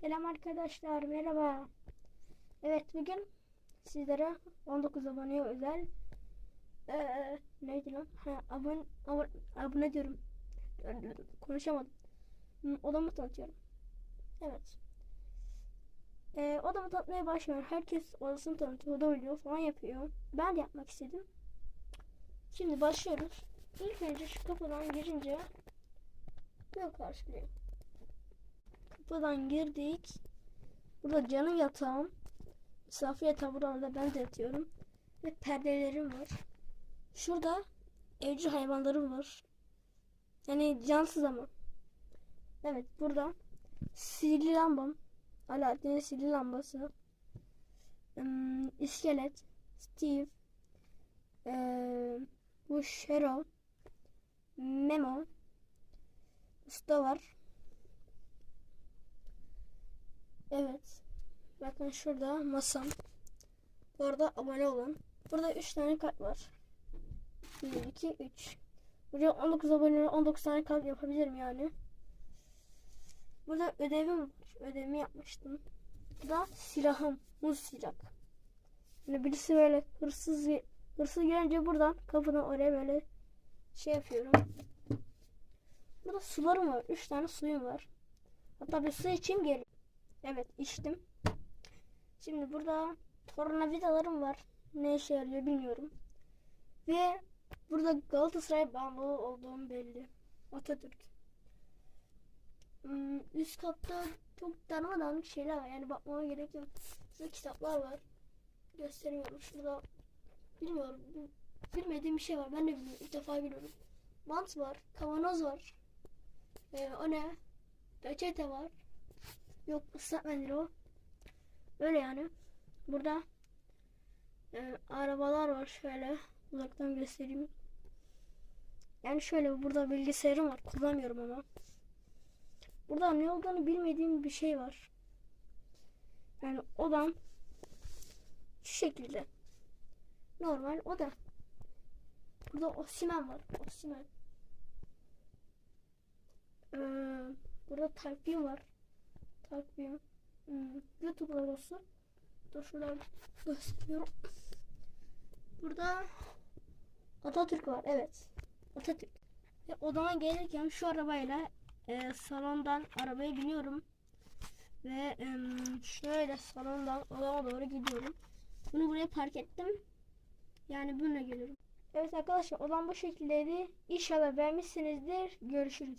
Selam arkadaşlar, merhaba. Evet, bugün sizlere 19 aboneye özel ee, neydi lan? Ha, abone, abone, abone diyorum. Konuşamadım. Hı, Odamı tanıtıyorum. Evet. Ee, odamı tanıtmaya başlıyorum. Herkes odasını tanıtıyor. Oda video falan yapıyor. Ben de yapmak istedim. Şimdi başlıyoruz. İlk önce şu kapıdan girince böyle karşılıyor. Kapıdan girdik. Burada canım yatağım. Misafir yatağı burada ben de yatıyorum. Ve perdelerim var. Şurada evcil hayvanlarım var. Yani cansız ama. Evet burada sihirli lambam. Alaaddin'in sihirli lambası. Hmm, iskelet. Steve. Ee, bu Shero. Memo. Usta var. Evet. Bakın şurada masam. Bu arada abone olun. Burada 3 tane kart var. 1, 2, 3. Buraya 19 abone 19 tane kart yapabilirim yani. Burada ödevim. Ödevimi yapmıştım. Bu da silahım. Muz silah. Yani birisi böyle hırsız hırsız gelince buradan kapıdan oraya böyle şey yapıyorum. Burada sularım var. 3 tane suyum var. Hatta bir su içeyim geliyor. Evet içtim. Şimdi burada tornavidalarım var. Ne işe yarıyor bilmiyorum. Ve burada Galatasaray bağımlı olduğum belli. Atatürk. Hmm, üst katta çok darmadağınık şeyler var. Yani bakmama gerek yok. Şurada kitaplar var. Gösteriyorum. Şurada bilmiyorum. Bilmediğim bir şey var. Ben de bilmiyorum. İlk defa biliyorum. Mant var. Kavanoz var. Ee, o ne? Reçete var. Yok ıslak mendil o. Öyle yani. Burada e, arabalar var şöyle. Uzaktan göstereyim. Yani şöyle burada bilgisayarım var. Kullanmıyorum ama. Burada ne olduğunu bilmediğim bir şey var. Yani odam şu şekilde. Normal oda. Burada osimen var. Osimen. Ee, burada takvim var. Takvim. Hmm, YouTube logosu. Dur şuradan gösteriyorum. Burada Atatürk var. Evet. Atatürk. Ve odama gelirken şu arabayla e, salondan arabaya biniyorum. Ve e, şöyle salondan odama doğru gidiyorum. Bunu buraya park ettim. Yani bununla geliyorum. Evet arkadaşlar odam bu şekildeydi. İnşallah beğenmişsinizdir. Görüşürüz.